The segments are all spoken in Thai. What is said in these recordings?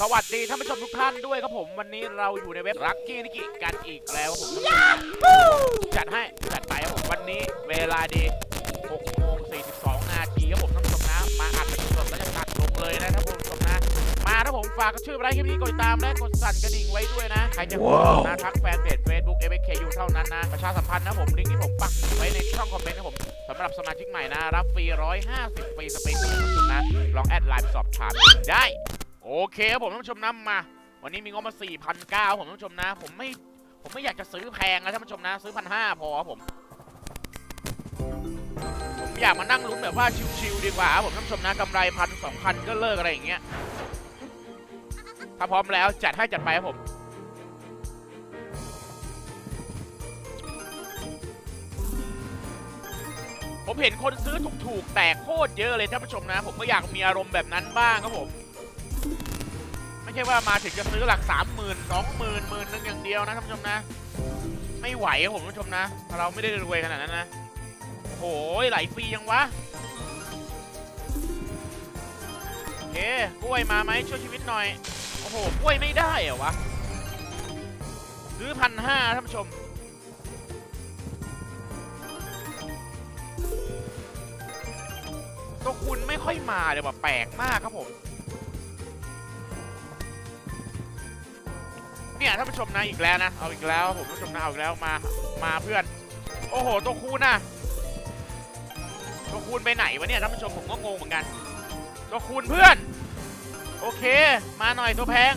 สวัสดีท่านผู้ชมทุกท่านด้วยครับผมวันนี้เราอยู่ในเว็บรักกี้นิกิกันอีกแล้วครับผมจัดให้จัดไปครับผมวันนี้เวลาดี6โมง42นาทีครับผมท่านผู้ชมนะมาอัดเป็นสดแล้วจะตัดลงเลยนะท่านผู้ชมนะมาถ้าผมฝากชื่อไว้คลิปนี้กดติดตามและกดสั่นกระดิ่งไว้ด้วยนะใครจะกดนะทักแฟนเพจ Facebook f k u เท่านั้นนะประชาสัมพันธ์นะผมลิงก์ที่ผมปักไว้ในช่องคอมเมนต์นะผมสำหรับสมาชิกใหม่นะรับฟรี150ฟรีสเปซท่านผู้ชมนะลองแอดไลน์ไปสอบถามได้ โอเคครับผมท่านผู้ชมนะมา วันนี้มีงบมา4,900ผมท่านผู้ชมนะ ผมไม่ผมไม่อยากจะซื้อแพงนะท่านผู้ชมนะ ซื้อพันห้าพอครับผม ผมอยากมานั่งลุ้นแบบว่าชิวๆดีกว่าครับผมท่านผู้ชมนะกำไรพันสองพันก็เลิกอะไรอย่างเงี้ยถ้าพร้อมแล้วจัดให้จัดไปครับผมผมเห็นคนซื้อถูกๆ แตกโคตรเยอะเลยท่านผู้ชมนะ ผมก็อยากมีอารมณ์แบบนั้นบ้างครับผม ไม่ใช่ว่ามาถึงจะซื้อหลักสามหมื่นสองหมื่นหมื่นนึงอย่างเดียวนะท่านผู้ชมนะ ไม่ไหวครับผมท่านผู้ชมนะ เราไม่ได้รวยขนาดนั้นนะโอ้ยไหลฟรียังวะโอเคกล้วยมาไหมช่วยชีวิตหน่อย โอ้โหกล้วยไม่ได้เหรอวะซื้อพันห้าท่านผู้ชมตัวคุณไม่ค่อยมาเลยว่ะแปลกมากครับผม เนี่ยท่านผู้ชมนะอีกแล้วนะ เอาอีกแล้วผมท่านผู้ชมนะเอาอีกแล้วมา มาเพื่อน โอ้โหตัวคูณน่ะตัวคูณไปไหนวะเนี่ยท่านผู้ชมผมก็งงเหมือนกันตัวคูณเพื่อน โอเค มาหน่อยตัวแพง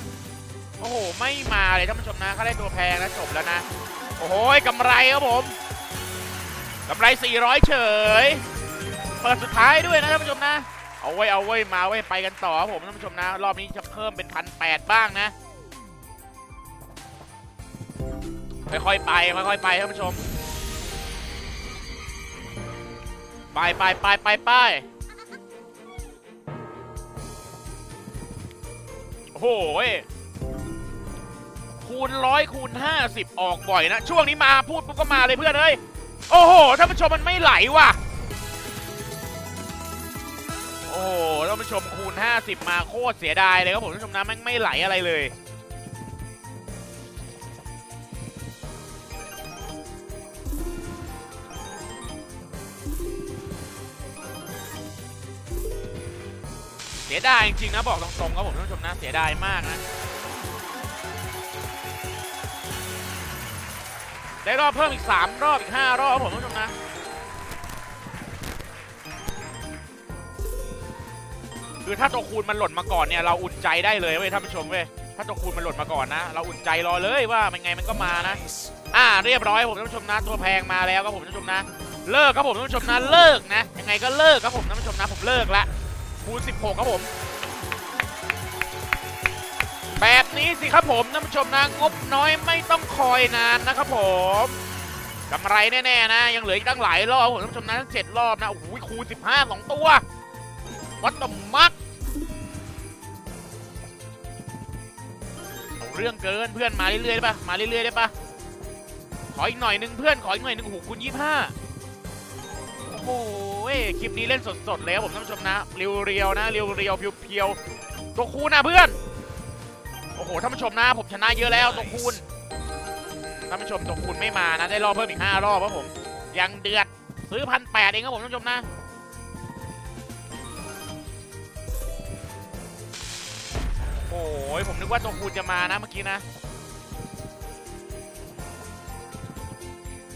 โอ้โหไม่มาเลยท่านผู้ชมนะเขาได้ตัวแพงแล้วจบแล้วนะ โอ้โหกำไรครับผมกำไร 400 เฉย เปิดสุดท้ายด้วยนะท่านผู้ชมนะ เอาไว้เอาไว้มาไว้ไปกันต่อครับผมท่านผู้ชมนะ รอบนี้จะเพิ่มเป็นพันแปดบ้างนะ ค่อยๆไปค่อยๆไปท่านผู้ชม ไปไปไปไปไปโอ้โหยคูณร้อยคูณห้าสิบออกบ่อยนะ ช่วงนี้มาพูดปุ๊บก็มาเลยเพื่อนเอ้ย โอ้โหท่านผู้ชมมันไม่ไหลว่ะ โอ้ท่านผู้ชมคูณ50มาโคตรเสียดายเลยครับผมท่านผู้ชมนะแม่งไม่ไหลอะไรเลย สียดายจริงๆนะบอกตรงๆครับผมท่านผู้ชมนะเสียดายมากนะได้รอบเพิ่มอีก 3 รอบอีก 5 รอบครับผมท่านผู้ชมนะคือถ้าตัวคูณมันหล่นมาก่อนเนี่ยเราอุ่นใจได้เลยเว้ยท่านผู้ชมเว้ยถ้าตัวคูณมันหล่นมาก่อนนะ เราอุ่นใจรอเลยว่ามันไงมันก็มานะ อ่าเรียบร้อยผมท่านผู้ชมนะ ตัวแพงมาแล้วครับผมท่านผู้ชมนะ เลิกครับผมท่านผู้ชมนะเลิกนะยังไงก็เลิกครับผมท่านผู้ชมนะผมเลิกละ คูณ 16 ครับผม แบบนี้สิครับผมท่านผู้ชมนะงบน้อยไม่ต้องคอยนานนะครับผมกำไรแน่ๆนะ ยังเหลืออีกตั้งหลายรอบผมท่านผู้ชมนะทั้งเจ็ดรอบนะโอ้โหคูณ 15สองตัววัดตมักเอาเรื่องเกินเพื่อนมาเรื่อยๆได้ปะมาเรื่อยๆได้ปะขออีกหน่อยนึงเพื่อนขออีกหน่อยนึงโอ้โหคูณยี่ห้า โอ้โหคลิปนี้เล่นสดๆเลยครับผมท่านผู้ชมนะเรียวๆนะเรียวๆเพียวๆตัวคูณนะเพื่อนโอ้โหท่านผู้ชมนะผมชนะเยอะแล้วตัวคูณท่านผู้ชมตัวคูณไม่มานะได้รอบเพิ่มอีกห้ารอบครับผมยังเดือดซื้อพันแปดเองครับผมท่านผู้ชมนะโอ้ยผมนึกว่าตัวคูณจะมานะเมื่อกี้นะ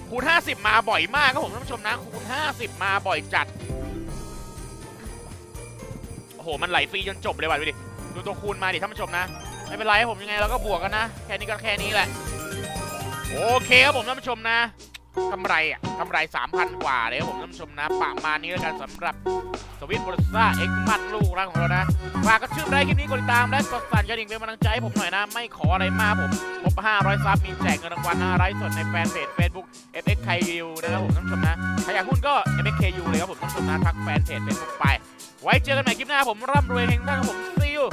คูณ50 มาบ่อยมากครับผมท่านผู้ชมนะคูณ50 มาบ่อยจัด โอ้โห มันไหลฟรีจนจบเลยว่ะดูดิ ดูตัวคูณมาดิท่านผู้ชมนะ ไม่เป็นไรผมยังไงเราก็บวกกันนะ แค่นี้ก็แค่นี้แหละ โอเคครับผมท่านผู้ชมนะ กำไรอะกำไร 3,000 กว่าเลยครับผมท่านผู้ชมนะประมาณนี้แล้วกันสำหรับสวิตบริซ่าเอ็กมันลูกรักของเรานะฝากกดชื่อไลค์คลิปนี้กดติดตามและกดสั่นกระดิ่งเป็นกำลังใจให้ผมหน่อยนะ ไม่ขออะไรมากผมครบ500 ซับมีแจกเงินรางวัลนะไลฟ์สดในแฟนเพจ Facebook FXKU นะครับผมท่านผู้ชมนะถ้าอยากหุ้นก็ FXKU เลยครับผมท่านผู้ชมนะทักแฟนเพจ Facebook ไป ไว้เจอกันใหม่คลิปหน้าผมร่ำรวยเฮงท่านครับผม see you